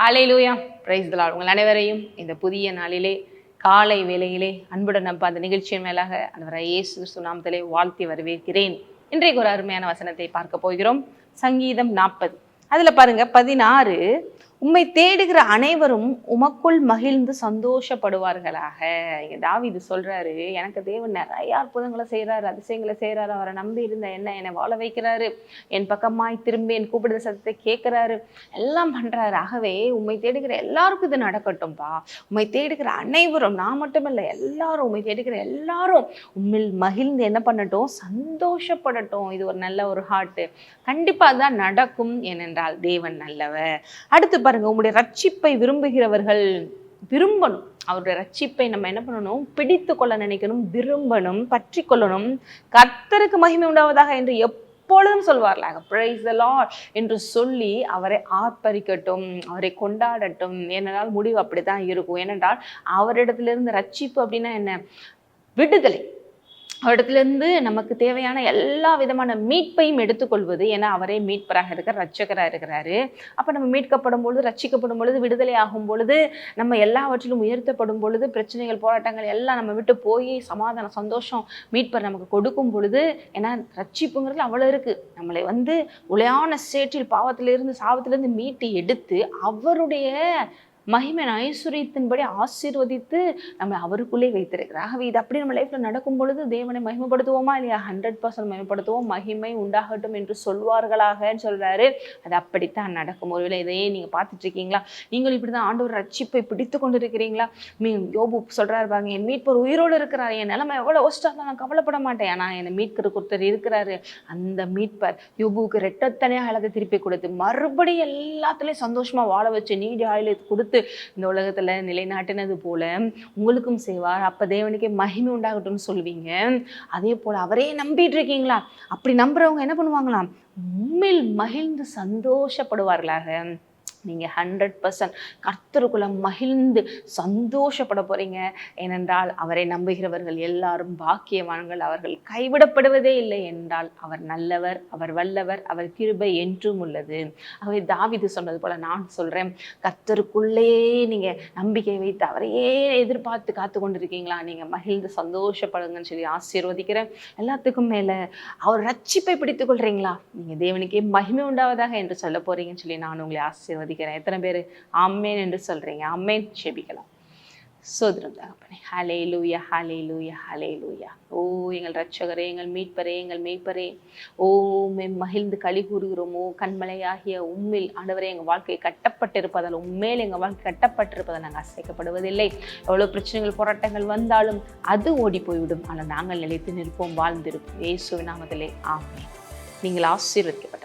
ஹalleluya price Dalal உங்கள் அனைவரையும் இந்த புதிய நாளிலே காலை வேளையிலே அன்புடன் நம்ப அந்த நிகழ்ச்சியின் மேலாக அந்த இயேசு சுனாமத்திலே வாழ்த்தி வரவேற்கிறேன். இன்றைக்கு ஒரு அருமையான வசனத்தை பார்க்க போகிறோம். சங்கீதம் நாற்பது. அதுல பாருங்க பதினாறு உம்மை தேடுகிற அனைவரும் உமக்குள் மகிழ்ந்து சந்தோஷப்படுவார்களாக. இங்க இது சொல்றாரு எனக்கு தேவன் நிறைய அற்புதங்களை செய்கிறாரு அதிசயங்களை செய்கிறாரு அவரை நம்பி இருந்த என்ன என்னை வாழ வைக்கிறாரு என் பக்கமாய் திரும்பி என் கூப்பிடுற சத்தத்தை கேட்கிறாரு எல்லாம் பண்றாரு. ஆகவே உம்மை தேடுகிற எல்லாருக்கும் இது நடக்கட்டும்பா. உம்மை தேடுகிற அனைவரும் நான் மட்டுமில்லை எல்லாரும் உம்மை தேடுகிற எல்லாரும் உம்மில் மகிழ்ந்து என்ன பண்ணட்டும் சந்தோஷப்படட்டும். இது ஒரு நல்ல ஒரு ஹார்ட் கண்டிப்பா தான் நடக்கும் ஏனென்றால் தேவன் நல்லவர். அடுத்து பாருங்க உங்களுடைய ரட்சிப்பை விரும்புகிறவர்கள் விரும்பணும். அவருடைய ரட்சிப்பை நம்ம என்ன பண்ணணும்? பிடித்து கொள்ள நினைக்கணும் விரும்பணும் பற்றி கொள்ளணும். கர்த்தருக்கு மகிமை உண்டாவதாக என்று எப்பொழுதும் சொல்வார்களாக பிரைஸ் the என்று சொல்லி அவரை ஆர்ப்பரிக்கட்டும் அவரை கொண்டாடட்டும். ஏனென்றால் முடிவு அப்படித்தான் இருக்கும். ஏனென்றால் அவரிடத்திலிருந்து ரட்சிப்பு அப்படின்னா என்ன? விடுதலை. இடத்துலேருந்து நமக்கு தேவையான எல்லா விதமான மீட்பையும் எடுத்துக்கொள்வது. ஏன்னா அவரே மீட்பராக இருக்கிற ரட்சகராக இருக்கிறாரு. அப்போ நம்ம மீட்கப்படும் பொழுது ரட்சிக்கப்படும் பொழுது விடுதலை ஆகும் பொழுது நம்ம எல்லாவற்றிலும் உயர்த்தப்படும் பொழுது பிரச்சனைகள் போராட்டங்கள் எல்லாம் நம்ம விட்டு போய் சமாதானம் சந்தோஷம் மீட்பர் நமக்கு கொடுக்கும் பொழுது ஏன்னா ரட்சிப்புங்கிறது அவ்வளோ இருக்குது நம்மளை வந்து உளையான சேற்றில் பாவத்திலிருந்து சாபத்திலிருந்து மீட்டு எடுத்து அவருடைய மகிமை ஐஸ்வர்யத்தின்படி ஆசீர்வதித்து நம்ம அவருக்குள்ளே வைத்திருக்கிறார். ஆகவே இது அப்படி நம்ம லைஃப்ல நடக்கும் பொழுது தேவனை மகிமைப்படுத்துவோமா இல்லையா? ஹண்ட்ரட் பர்சன்ட் மகிமைப்படுத்துவோம். மகிமை உண்டாகட்டும் என்று சொல்வார்களாகன்னு சொல்றாரு. அது அப்படித்தான் நடக்கும். ஒருவேளை இதையே நீங்க பார்த்துட்டு இருக்கீங்களா? நீங்கள் இப்படிதான் ஆண்டவர் ரட்சிப்பை பிடித்து கொண்டு இருக்கிறீங்களா மீ யோபு சொல்றாரு பாருங்க என் மீட்பர் உயிரோடு இருக்கிறார். என் நிலைமை எவ்வளவு ஒஸ்டா நான் கவலைப்பட மாட்டேன். ஆனா என்னை மீட்கிற ஒருத்தர் இருக்கிறாரு. அந்த மீட்பர் யோபுவுக்கு ரெட்டத்தனையாக அழகை திருப்பி கொடுத்து மறுபடியும் எல்லாத்துலயும் சந்தோஷமா வாழ வச்சு நீடி ஆயுளை கொடுத்து இந்த உலகத்துல நிலைநாட்டினது போல உங்களுக்கும் செய்வார் அப்ப தேவனுக்கே மகிமை உண்டாகட்டும்னு சொல்வீங்க. அதே போல அவரே நம்பிட்டு இருக்கீங்களா? அப்படி நம்புறவங்க என்ன பண்ணுவாங்களாம்? உண்மையில் மகிழ்ந்து சந்தோஷப்படுவார்களாக. நீங்க ஹண்ட்ரட் பர்சன்ட் கர்த்தருக்குள்ள மகிழ்ந்து சந்தோஷப்பட போறீங்க. ஏனென்றால் அவரை நம்புகிறவர்கள் எல்லாரும் பாக்கியவான்கள். அவர்கள் கைவிடப்படுவதே இல்லை என்றால் அவர் நல்லவர் அவர் வல்லவர் அவர் கிருபை என்றும் உள்ளது. ஆகவே தாவிது சொன்னது போல நான் சொல்றேன் கர்த்தருக்குள்ளேயே நீங்கள் நம்பிக்கை வைத்து அவரையே எதிர்பார்த்து காத்து கொண்டிருக்கீங்களா? நீங்கள் மகிழ்ந்து சந்தோஷப்படுங்கன்னு சொல்லி ஆசீர்வதிக்கிறேன். எல்லாத்துக்கும் மேலே அவர் ரட்சிப்பை பிடித்துக் கொள்கிறீங்களா நீங்கள் தேவனுக்கே மகிமை உண்டாவதாக என்று சொல்ல போறீங்கன்னு சொல்லி நான் உங்களை ஆசீர்வதிக்கிறேன். எத்தனை பேர்? அம்மேன் என்று சொல்றீங்க. அம்மேன் ஜெபிக்கலாம். சோதரம் தகப்பனே ஹலே லூயா ஹலே லூயா ஹலே லூயா ஓ எங்கள் ரட்சகரே எங்கள் மீட்பரே எங்கள் மேய்ப்பரே. ஓ மே மகிழ்ந்து களி கூறுகிறோமோ. கண்மலையாகிய உம்மில் ஆண்டவரே எங்கள் வாழ்க்கை கட்டப்பட்டிருப்பதால் உண்மையில் எங்கள் வாழ்க்கை கட்டப்பட்டிருப்பதால் நாங்கள் அசைக்கப்படுவதில்லை. எவ்வளோ பிரச்சனைகள் போராட்டங்கள் வந்தாலும் அது ஓடி போய்விடும். ஆனால் நாங்கள் நிலைத்து நிற்போம் வாழ்ந்திருப்போம். இயேசுவின் நாமத்திலே ஆமே நீங்கள் ஆசீர்வதிக்கப்படும்